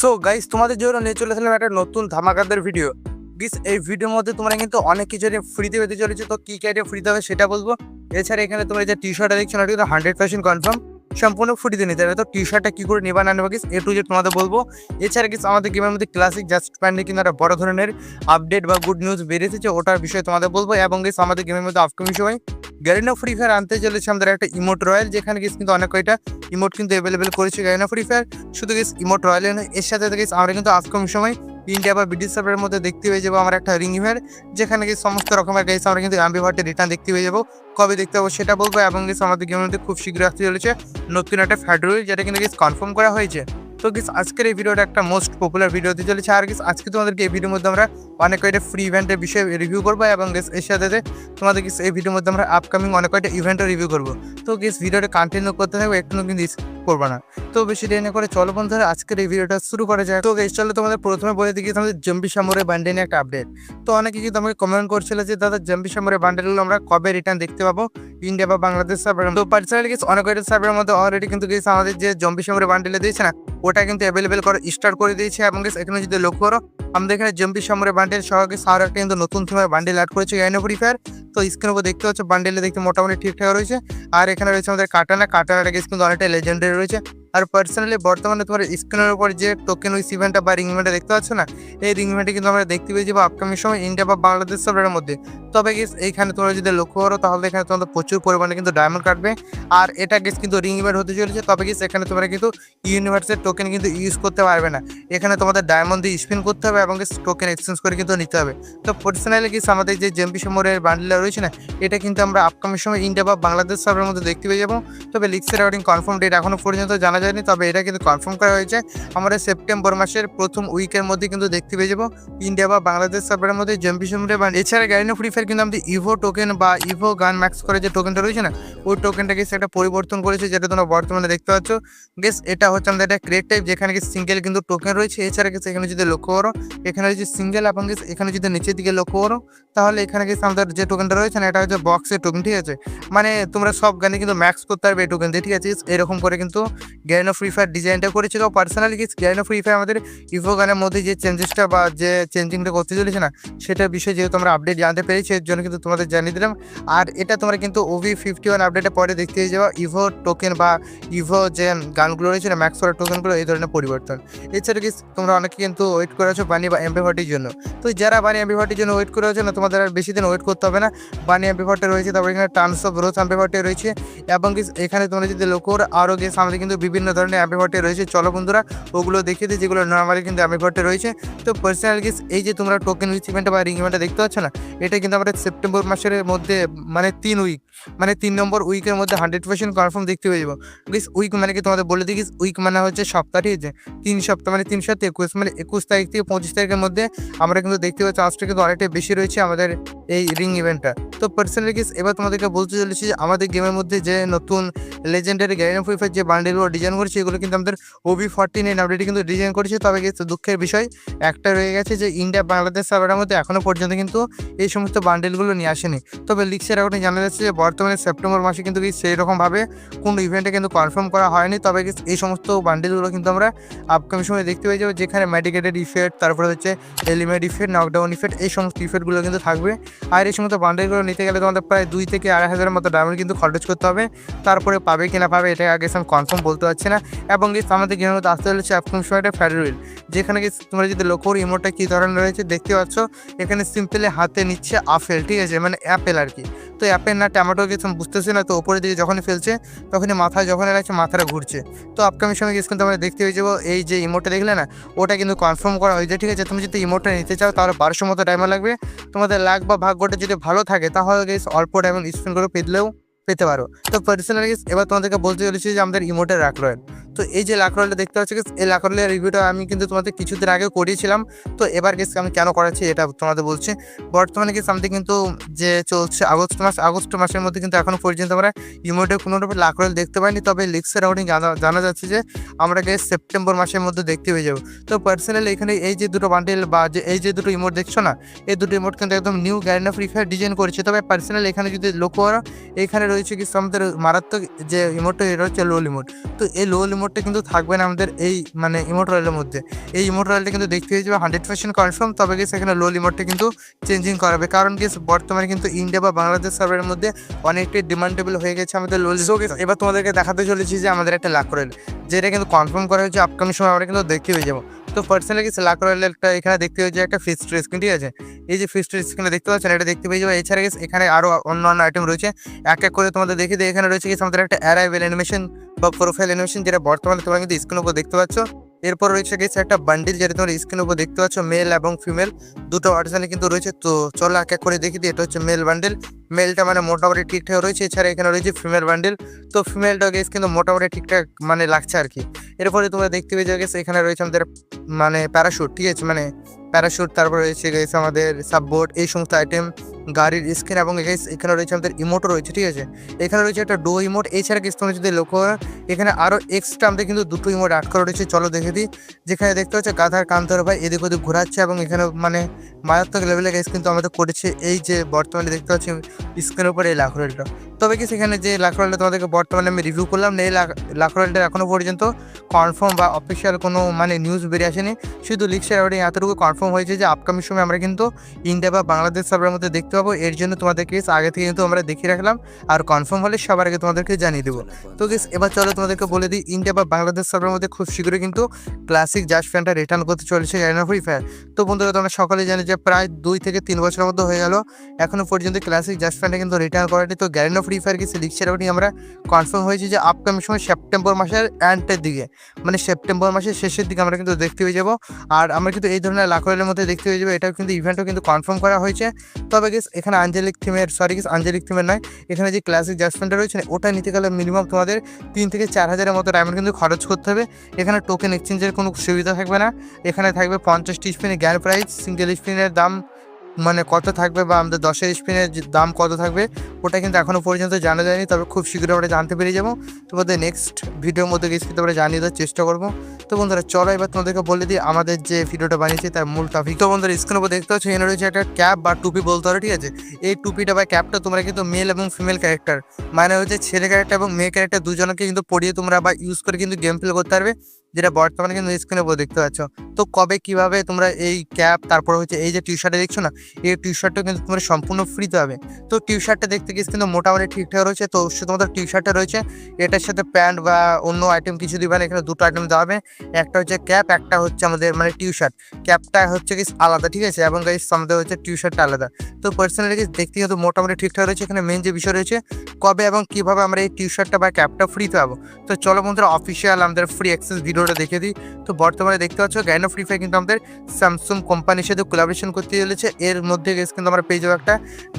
So guys তোমাদের জন্য নিয়ে চলে আসলাম একটা নতুন ধামাকাদার ভিডিও গিস এই ভিডিওর মধ্যে তোমরা কিন্তু অনেক কিছু ফ্রিতে পেতে চলেছে। তো কী কী আইটেম ফ্রিতে হবে সেটা বলব। এছাড়া এখানে তোমরা যে টি শার্টটা দেখছ না কিন্তু হান্ড্রেড পার্সেন্ট কনফার্ম সম্পূর্ণ ফ্রিতে নিতে হবে। তো টি শার্টটা কী করে নেবা না নেবা গিস এ টু জেড তোমাদের বলব। এছাড়া কিছু আমাদের গেমের মধ্যে ক্লাসিক জাস্ট প্যান্ডে কিন্তু একটা বড় ধরনের আপডেট বা গুড নিউজ বেরিয়েছে ওটার বিষয়ে তোমাদের বলব। এবং গিস আমাদের গেমের মধ্যে আপকামিং সময় গ্যারিনা ফ্রি ফায়ার আনতে চলেছে আমাদের একটা ইমোট রয়্যাল যেখানে গিস কিন্তু অনেক কয়টা ইমোট কিন্তু অ্যাভেলেবেল করেছে গ্যারিনা ফ্রি ফায়ার শুধু গিস ইমোট রয়্যাল এর সাথে গিস আমরা কিন্তু আপকামিং সময় ইন্ডিয়া বা ব্রিটিশ সার্ভারের মধ্যে দেখতে পেয়ে যাব আমার একটা রিং ইভেন্ট যেখানে গিয়ে সমস্ত রকমের গাইস আমরা কিন্তু অ্যাম্বি ভার্টে রিটার্ন দেখতে পেয়ে যাব। কবে দেখতে পাবো সেটা বলব এবং গিস আমাদের গেমের মধ্যে খুব শীঘ্রই আসতে চলেছে নতুন একটা ফ্যাডরুল যেটা কিন্তু গিস কনফার্ম করা হয়েছে। তো গিস আজকের এই ভিডিওটা একটা মোস্ট পপুলার ভিডিও দিতে চলেছে। আর গিস আজকে তোমাদেরকে এই ভিডিওর মধ্যে আমরা অনেক কয়টা ফ্রি ইভেন্টের বিষয়ে রিভিউ করব এবং গেস এর সাথে তোমাদের গিস এই ভিডিওর মধ্যে আমরা আপকামিং অনেক কয়টা ইভেন্টের রিভিউ করব। তো গিস ভিডিওটা কন্টিনিউ করতে থাকব একটু কিন্তু করব না। তো বেশি দেরি করে চলো বন্ধুরা, আজকের এই ভিডিওটা শুরু করা যায় তো গেস চলো তোমাদের প্রথমে বলে দিই তোমাদের জম্বি সামরে বান্ডেল নিয়ে একটা আপডেট তো অনেকে কিন্তু আমাকে কমেন্ট করছিল যে, দাদা, জম্বি সামরে বান্ডেলগুলো আমরা কবে রিটার্ন দেখতে পাবো? ইন্ডিয়া বা বাংলাদেশ সার্ভার তো পার্সোনালি গেস অনেক সার্ভারের মধ্যে অলরেডি কিন্তু গেস আমাদের যে জম্বি সামরে বান্ডেলে দিয়েছে না, ওটা কিন্তু অ্যাভেলেবেল করে স্টার্ট করে দিয়েছে। এবং এখানে যদি লক্ষ্য করো, আমাদের এখানে জম্বি সামরে বান্ডেল সহ আরও একটা কিন্তু নতুন থিমের বান্ডেল অ্যাড করেছে গাইনো ফ্রি ফায়ার তো স্ক্রিনের উপর দেখতে পাচ্ছ বান্ডেলে দেখতে মোটামুটি ঠিকঠাক রয়েছে। আর এখানে রয়েছে আমাদের কাটানা কাটানাটা গেস কিন্তু অনেকটা লেজেন্ডারি রয়েছে। আর পার্সোনালি বর্তমানে তোমার স্ক্রিনের উপর যে টোকেন উইস ইভেন্টটা বা রিং ইভেন্টটা দেখতে পাচ্ছ না, এই রিং কিন্তু আমরা দেখতে পেয়ে যাব আপকামিং সময় ইন্ডিয়া বা বাংলাদেশ সার্ভারের মধ্যে। তবে গেস এইখানে তোমরা যদি লক্ষ্য করো, তাহলে এখানে তোমাদের প্রচুর পরিমাণে কিন্তু ডায়মন্ড কাটবে। আর এটা গেস কিন্তু রিং ইভেন্ট হতে চলেছে, তবে গেস এখানে তোমরা কিন্তু ইউনিভার্সের টোকেন কিন্তু ইউজ করতে পারবে না। এখানে তোমাদের ডায়মন্ড দিয়ে স্পিন করতে হবে এবং টোকেন এক্সচেঞ্জ করে কিন্তু নিতে হবে। তো পার্সোনালি গেস আমাদের যে জেম্পি সমরের বান্ডেলটা রয়েছে না, এটা কিন্তু আমরা আপকামিং সময় ইন্ডিয়া বা বাংলাদেশ সার্ভারের মধ্যে দেখতে পেয়ে যাব। তবে লিক্সের অ্যাকর্ডিং কনফার্ম ডেট এখনও পর্যন্ত জানা যায়নি, তবে এটা কিন্তু কনফার্ম করা হয়েছে। আমরা সেপ্টেম্বর মাসের প্রথম উইকের মধ্যে কিন্তু দেখতে পেয়ে যাব। ইন্ডিয়া বা বাংলাদেশ সার্ভারের মধ্যে জেম্পি সমরের বান্ড এছাড়া গ্যারিনো ফ্রি ফায়ার কিন্তু আমাদের ইভো টোকেন বা ইভো গান ম্যাক্স করে যে টোকেনটা রয়েছে না, ওই টোকেনটা গেস একটা পরিবর্তন করেছে, যেটা তোমরা বর্তমানে দেখতে পাচ্ছ। গেস এটা হচ্ছে আমাদের একটা ক্রেড টাইপ যেখানে কি সিঙ্গেল কিন্তু টোকেন রয়েছে। এছাড়া গেছে এখানে যদি লক্ষ্য করো, এখানে রয়েছে সিঙ্গেল এবং এখানে যদি নিচের দিকে লক্ষ্য করো, তাহলে এখানে গেছে আমাদের যে টোকেনটা রয়েছে না, এটা হচ্ছে বক্সের টোকেন ঠিক আছে? মানে তোমরা সব গানে কিন্তু ম্যাক্স করতে পারবে এই টোকেন দিয়ে, ঠিক আছে? এরকম করে কিন্তু গ্যারিনো ফ্রি ফায়ার ডিজাইনটা করেছিল personally guess Garena Free Fire আমাদের ইভো গানের মধ্যে যে চেঞ্জেসটা বা যে চেঞ্জিংটা করতে চলেছে না সেটার বিষয়ে যেহেতু আমরা আপডেট জানতে পেরেছি, এর জন্য কিন্তু তোমাদের জানিয়ে দিলাম। আর এটা তোমরা কিন্তু ওভি ফিফটি ওয়ান আপডেটে পরে দেখতে যাব। ইভো টোকেন বা ইভো যে গানগুলো রয়েছে না ম্যাক্স টোকেনগুলো এই ধরনের পরিবর্তন। এছাড়া কি তোমরা অনেকে কিন্তু ওয়েট করে আছো বানি বা এমপি ফার্টির জন্য। তো যারা বানি এমপি ফার্টির জন্য ওয়েট করে আছো না, তোমাদের আর বেশি দিন ওয়েট করতে হবে না। বানি এমপি ফার্টে রয়েছে, তারপর এখানে টার্নস অফ রোজ এমপি ফার্টে রয়েছে। এবং কি এখানে তোমরা যদি লক্ষ্য আরও গেস আমাদের কিন্তু বিভিন্ন ধরনের এমপি ফার্টে রয়েছে। চলো বন্ধুরা, ওগুলো দেখিয়ে দিই, যেগুলো নর্মালি কিন্তু ফার্টে রয়েছে। তো পার্সোনাল গেস এই যে তোমরা টোকেন ইভেন্টটা বা রিং ইভেন্টটা দেখতে পাচ্ছ না, এটা কিন্তু আমরা সেপ্টেম্বর মাসের মধ্যে মানে তিন উইক মানে তিন নম্বর উইকের মধ্যে হান্ড্রেড পার্সেন্ট কনফার্ম দেখতে পেয়ে যাব। গেস উইক মানে কি তোমাদের বলে দিই উইক মানে হচ্ছে সপ্তাহ ঠিক আছে তিন সপ্তাহ মানে তিন সাথে একুশ মানে একুশ তারিখ থেকে পঁচিশ তারিখের মধ্যে আমরা কিন্তু দেখতে পাচ্ছি চান্সটা কিন্তু অনেকটাই বেশি রয়েছে আমাদের এই রিং ইভেন্টটা তো পার্সোনালি গেস এবার তোমাদেরকে বলতে চলেছি যে আমাদের গেমের মধ্যে যে নতুন লেজেন্ডারি গ্যারিন ফ্রি ফায়ার যে বান্ডেলগুলো ডিজাইন করেছে, এগুলো কিন্তু আমাদের ওবি ফর্টি নাইন আপডেটে কিন্তু ডিজাইন করেছে। তবে গেছে দুঃখের বিষয়, একটা রয়ে গেছে যে ইন্ডিয়া বাংলাদেশ সার্ভারের মধ্যে এখনও পর্যন্ত কিন্তু এই সমস্ত বান্ডেলগুলো নিয়ে আসেনি। তবে লিক্সের এখন জানা যাচ্ছে যে বর্তমানে সেপ্টেম্বর মাসে কিন্তু সেই রকমভাবে কোনো ইভেন্টে কিন্তু কনফার্ম করা হয়নি। তবে এই সমস্ত বান্ডেলগুলো কিন্তু আমরা আপকামিং সময় দেখতে পেয়ে যাব, যেখানে মেডিকেটেড ইফেক্ট তারপরে হচ্ছে এলিমেট ইফেক্ট নকডাউন ইফেক্ট এই সমস্ত ইফেক্টগুলো কিন্তু থাকবে। আর এই সমস্ত বান্ডেলগুলো নিতে গেলে তোমাদের প্রায় দুই থেকে আড়াই হাজারের মতো ডায়মন্ড কিন্তু খরচ করতে হবে। তারপরে পাবে কি না পাবে এটা আগে কনফার্ম বলতে পারছি না। এবং গেস আমাদের গেমের আসতে চলেছে আপকামিং সময়টা ফ্যাডারেল যেখানে গেস তোমরা যদি লক্ষ্য করো ইমোটটা কী ধরনের রয়েছে দেখতে পাচ্ছ, এখানে সিম্পলি হাতে নিচ্ছে আপেল ঠিক আছে? মানে অ্যাপেল আর কি। তো অ্যাপেল না টমেটো গেছে বুঝতেছি না, তো ওপরের দিকে যখনই ফেলছে, তখনই মাথায় যখন লাগছে মাথাটা ঘুরছে। তো আপকামিং সময় গেস কিন্তু আমরা দেখতে পেয়ে যাব, এই যে ইমোটটা দেখলে না, ওটা কিন্তু কনফার্ম করা হয়েছে ঠিক আছে? তুমি যদি ইমোটটা নিতে চাও, তাহলে বারোশো মতো ডায়মন্ড লাগবে। তোমাদের লাখ বা ভাগ্যটা যদি ভালো থাকে, তাহলে গেস অল্প ডায়মন্ড স্পেন্ড করে পেলেও পেতে পারো। তো পার্সোনালি এবার তোমাদেরকে বলতে চলেছি যে আমাদের ইমোটের রাখ রয়েল তো এই যে লাকরলটা দেখতে পাচ্ছ এই লাকরলের রিভিউটা আমি কিন্তু তোমাদের কিছুদিন আগে করিয়েছিলাম। তো এবার গেস আমি কেন করাচ্ছি এটা তোমাদের বলছি। বর্তমানে গেস আমাদের কিন্তু যে চলছে আগস্ট মাস, আগস্ট মাসের মধ্যে কিন্তু এখনও পর্যন্ত আমরা ইমোটের কোনো রকম লাকরল দেখতে পাইনি। তবে লিক্সের রাউন্ডিং জানা যাচ্ছে যে আমরা গেস সেপ্টেম্বর মাসের মধ্যে দেখতে পেয়ে যাব। তো পার্সোনালি এখানে এই যে দুটো বান্ডেল বা যে, এই যে দুটো ইমোট দেখছ না, এই দুটো ইমোট কিন্তু একদম new Garena Free Fire design করেছে। তবে পার্সোনালি এখানে যদি লক্ষ্য করো এখানে রয়েছে কিছু আমাদের মারাত্মক যে ইমোটটা এটা হচ্ছে লোল ইমোট তো এই লোল ইমোটটা কিন্তু থাকবে না আমাদের এই মানে ইমোট রয়েলের মধ্যে। এই ইমোট রয়েলটা কিন্তু দেখতে পেয়ে যাবে হান্ড্রেড পার্সেন্ট কনফার্ম তবে গেছে এখানে লোল ইমোটটা কিন্তু চেঞ্জিং করাবে। কারণ কি বর্তমানে কিন্তু ইন্ডিয়া বা বাংলাদেশ সার্ভারের মধ্যে অনেকটাই ডিমান্ডেবল হয়ে গেছে আমাদের লোল এবার তোমাদেরকে দেখাতে চলেছি যে আমাদের একটা লাখ রয়েল যেটা কিন্তু কনফার্ম করা হয়েছে আপকামিং সময় আমরা কিন্তু দেখতে পেয়ে যাব। তো পার্সোনালি কিছু লাখ একটা এখানে দেখতে পাচ্ছি একটা ফিক্সড স্ক্রিন ঠিক আছে? এই যে ফিক্সড স্ক্রিনে দেখতে পাচ্ছেন, এটা দেখতে পেয়ে যাব এছাড়া গেছে এখানে আরও অন্য অন্য আইটেম রয়েছে। এক এক করে তোমাদের দেখে দিই, এখানে রয়েছে কিছু আমাদের একটা অ্যারাইভেল অ্যানিমেশন বা প্রোফাইল অ্যানিমেশন যেটা বর্তমানে তোমরা কিন্তু স্ক্রিন উপর দেখতে পাচ্ছ। এরপর রয়েছে গেছে একটা বান্ডিল যেটা তোমরা স্ক্রিন উপর দেখতে পাচ্ছ মেল এবং ফিমেল দুটো অরিজিনালি কিন্তু রয়েছে, তো চলো এক এক করে দেখি দিই, এটা হচ্ছে মেল বান্ডিল মেলটা মানে মোটামুটি ঠিকঠাক রয়েছে, এছাড়া এখানে রয়েছে ফিমেল বান্ডিল তো ফিমেলটা গেছে কিন্তু মোটামুটি ঠিকঠাক মানে লাগছে আর কি। এরপরে তোমরা দেখতে পেয়ে যাবে গেছে এখানে রয়েছে আমাদের মানে প্যারাশুট ঠিক আছে? মানে প্যারাশুট তারপর রয়েছে গেছে আমাদের সাববোর্ড এই সমস্ত আইটেম গাড়ির স্ক্রিন এবং এখানে রয়েছে আমাদের ইমোটও রয়েছে ঠিক আছে? এখানে রয়েছে একটা ডো ইমোট এছাড়া কিছু যদি লক্ষ্য করো, এখানে আরও এক্সট্রা আমাদের কিন্তু দুটো ইমোট আট করা রয়েছে চলো দেখে দিই। যেখানে দেখতে হচ্ছে গাধার কান্তর ভাই এদিক ওদিক ঘোরাচ্ছে এবং এখানে মানে মারাত্মক লেভেলে গেছে কিন্তু আমাদের করেছে। এই যে বর্তমানে দেখতে পাচ্ছি স্ক্রিনের উপরে এই লাখরোলটা তবে কি সেখানে যে লাখরোলটা তোমাদেরকে বর্তমানে আমি রিভিউ করলাম না এই লাখরোলটা এখনও পর্যন্ত কনফার্ম বা অফিসিয়াল কোনো মানে নিউজ বেরিয়ে আসেনি। শুধু লিক শেয়ার এতটুকু কনফার্ম হয়েছে যে আপকামিং সময় আমরা কিন্তু ইন্ডিয়া বা বাংলাদেশ সার্ভারের মধ্যে দেখতে পাবো। এর জন্য তোমাদেরকে আগে থেকে কিন্তু আমরা দেখিয়ে রাখলাম। আর কনফার্ম হলে সবার আগে তোমাদেরকে জানিয়ে দেবো। তো গেস এবার চলো তোমাদেরকে বলে দিই ইন্ডিয়া বা বাংলাদেশ সার্ভারের মধ্যে খুব শীঘ্রই কিন্তু ক্লাসিক জাস্ট ফ্যানটা রিটার্ন করতে চলেছে গ্যারিনা ফ্রি ফায়ার তো বন্ধুরা, তোমরা সকলে জানি যে প্রায় দুই থেকে তিন বছরের মধ্যে হয়ে গেল। এখনও পর্যন্ত ক্লাসিক জাস্ট ফ্যানটা কিন্তু রিটার্ন করাটি তো গ্যারিনা ফ্রি ফায়ার কিছু লিক শেয়ার আমরা কনফার্ম হয়েছে যে আপকামিং সময় সেপ্টেম্বর মাসের অ্যান্ডের দিকে। মানে সেপ্টেম্বর মাসের শেষের দিকে আমরা কিন্তু দেখতে পেয়ে যাব। আর আমরা কিন্তু এই ধরনের লাখরের মধ্যে দেখতে পেয়ে যাব, এটাও কিন্তু ইভেন্টও কিন্তু কনফার্ম করা হয়েছে। তবে গেস এখানে আঞ্জলিক থিমের সরি গেস আঞ্জলিক থিমের নয়, এখানে যে ক্লাসিক জাজমেন্টটা রয়েছে, ওটা নিতে গেলে মিনিমাম তোমাদের তিন থেকে চার হাজারের মতো ডায়মন্ড কিন্তু খরচ করতে হবে। এখানে টোকেন এক্সচেঞ্জের কোনো সুবিধা থাকবে না। এখানে থাকবে পঞ্চাশটি স্পিনের জ্ঞান প্রাইস সিঙ্গেল স্পিনের দাম মানে কত থাকবে বা আমাদের দশের স্পিনের দাম কত থাকবে, ওটা কিন্তু এখনও পর্যন্ত জানা যায়নি, তবে খুব শীঘ্রই আমরা জানতে পেরে যাব। তোমাদের নেক্সট ভিডিওর মধ্যে গেছি তোমরা জানিয়ে দেওয়ার চেষ্টা করব। তো বন্ধুরা, চলো এবার তোমাদেরকে বলে দিই, আমাদের যে ভিডিওটা বানিয়েছি তার মূল টপিক তো বন্ধুরা স্ক্রিনের উপর দেখতে পাচ্ছ, এখানে রয়েছে একটা ক্যাপ বা টুপি বলতে হবে ঠিক আছে? এই টুপিটা বা ক্যাপটা তোমরা কিন্তু মেল এবং ফিমেল ক্যারেক্টার মানে হচ্ছে ছেলে ক্যারেক্টার এবং মেয়ে ক্যারেক্টার দুজনকে কিন্তু পড়িয়ে তোমরা বা ইউজ করে কিন্তু গেম প্লে করতে পারবে। যেটা বর্তমানে কিন্তু স্ক্রিনের উপর দেখতে পাচ্ছ। তো কবে কীভাবে তোমরা এই ক্যাপ তারপর হচ্ছে এই যে টি দেখছ না, এই টি শার্টটা কিন্তু তোমরা সম্পূর্ণ ফ্রিতে হবে তো টি শার্টটা দেখতে গেছি কিন্তু মোটামুটি ঠিকঠাক রয়েছে। তো শুধুমাত্র টি শার্টটা রয়েছে, এটার সাথে প্যান্ট বা অন্য আইটেম কিছু দিবেন এখানে দুটো আইটেম দেওয়া হবে। একটা হচ্ছে ক্যাপ একটা হচ্ছে আমাদের মানে টি শার্ট ক্যাপটা হচ্ছে কি আলাদা, ঠিক আছে? এবং গাইস আমাদের হচ্ছে টি শার্টটা আলাদা। তো পার্সোনালি দেখতে কিন্তু মোটামুটি ঠিকঠাক রয়েছে। এখানে মেন যে বিষয় রয়েছে, কবে এবং কীভাবে আমরা এই টি শার্টটা বা ক্যাপটা ফ্রিতে পাবো? তো চলো বন্ধুরা অফিসিয়াল আমাদের ফ্রি অ্যাক্সেস ভিডিওটা দেখে দিই। তো বর্তমানে দেখতে পাচ্ছ গ্যানো ফ্রি ফায়ার কিন্তু আমাদের স্যামসুং কোম্পানির সাথে কোলাবোরেশন করতে চলেছে। এর মধ্যে গেছে কিন্তু আমরা পেয়ে যাব একটা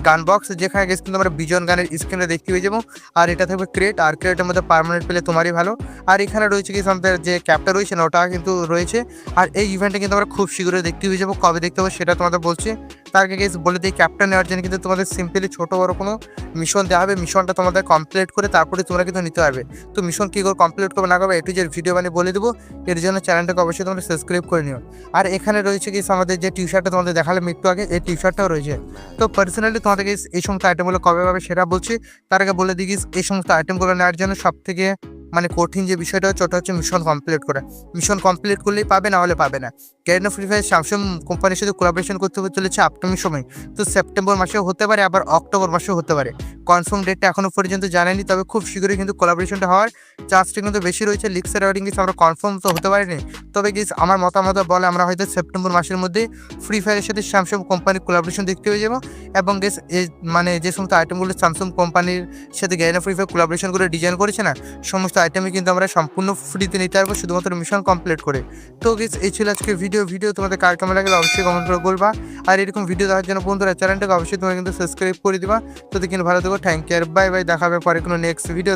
গান বক্স যেখানে গেছে কিন্তু আমরা বিজন গানের স্ক্রিনে দেখতে পেয়ে যাব। আর এটা থাকবে ক্রেট আর ক্রেটের মধ্যে পার্মানেন্ট পেলে তোমারই ভালো। আর এখানে রয়েছে কি আমাদের যে ক্যাপটা রয়েছে না ওটা কিন্তু রয়েছে। আর এই ইভেন্টটা কিন্তু আমরা খুব শীঘ্রই দেখতে পেয়ে যাব। কবে দেখতে পাবো সেটা তোমাদের বলছি। তার আগে গেছে বলে দিই ক্যাপটা নেওয়ার জন্য কিন্তু তোমাদের সিম্পলি ছোটো বড় কোনো মিশন দেওয়া হবে। মিশনটা তোমাদের কমপ্লিট করে তারপরে তোমরা কিন্তু নিতে পারবে। তো মিশন কী করে কমপ্লিট করবে না করবে একটু যে ভিডিও বানিয়ে বলে দেবো। এর জন্য চ্যানেলটাকে অবশ্যই তোমরা সাবস্ক্রাইব করে নিও। আর এখানে রয়েছে কি আমাদের যে টি শার্টটা তোমাদের দেখালাম একটু আগে, এই টি শার্টটাও রয়েছে। তো পার্সোনালি তোমাদেরকে এই সমস্ত আইটেমগুলো কবে পাবে সেটা বলছি। তার আগে বলে দিই এই সমস্ত আইটেমগুলো নেওয়ার জন্য সব থেকে মানে কঠিন যে বিষয়টা হচ্ছে, ওটা হচ্ছে মিশন কমপ্লিট করা। মিশন কমপ্লিট করলেই পাবে, না হলে পাবে না। ক্যারিনা ফ্রি ফায়ার স্যামসাং কোম্পানির সাথে কোলাবোরেশন করতে চলেছে আপকামিং সময়। তো সেপ্টেম্বর মাসেও হতে পারে, আবার অক্টোবর মাসেও হতে পারে। কনফার্ম ডেটটা এখনও পর্যন্ত জানায়নি, তবে খুব শীঘ্রই কিন্তু কোলাবোরেশনটা হওয়ার চান্সটা কিন্তু বেশি রয়েছে। লিক্সের অ্যাওয়ার্ডিং গিস আমরা কনফার্ম তো হতে পারিনি। তবে গিস আমার মতামত বলে আমরা হয়তো সেপ্টেম্বর মাসের মধ্যে ফ্রি ফায়ারের সাথে স্যামসাং কোম্পানির কোলাবোরেশন দেখতে পেয়ে যাব। এবং গেস মানে যে সমস্ত আইটেমগুলো স্যামসাং কোম্পানির সাথে গ্যারিনা ফ্রি ফায়ার কোলাবোরেশন করে ডিজাইন করেছে না, সমস্ত আইটেমই কিন্তু আমরা সম্পূর্ণ ফ্রিতে নিতে পারব শুধুমাত্র মিশন কমপ্লিট করে। তো গেস এই ছিল আজকে ভিডিও ভিডিও তোমাদের কার কেমন লাগলে অবশ্যই কমেন্ট করে বলবা। আর এরকম ভিডিও দেওয়ার জন্য বন্ধুরা চ্যানেলটাকে অবশ্যই তোমরা কিন্তু সাবস্ক্রাইব করে দিবা। তো দেখুন ভালো থেকো থ্যাংক ইউ বাই বাই দেখাবে পরে কোনো নেক্সট ভিডিওতে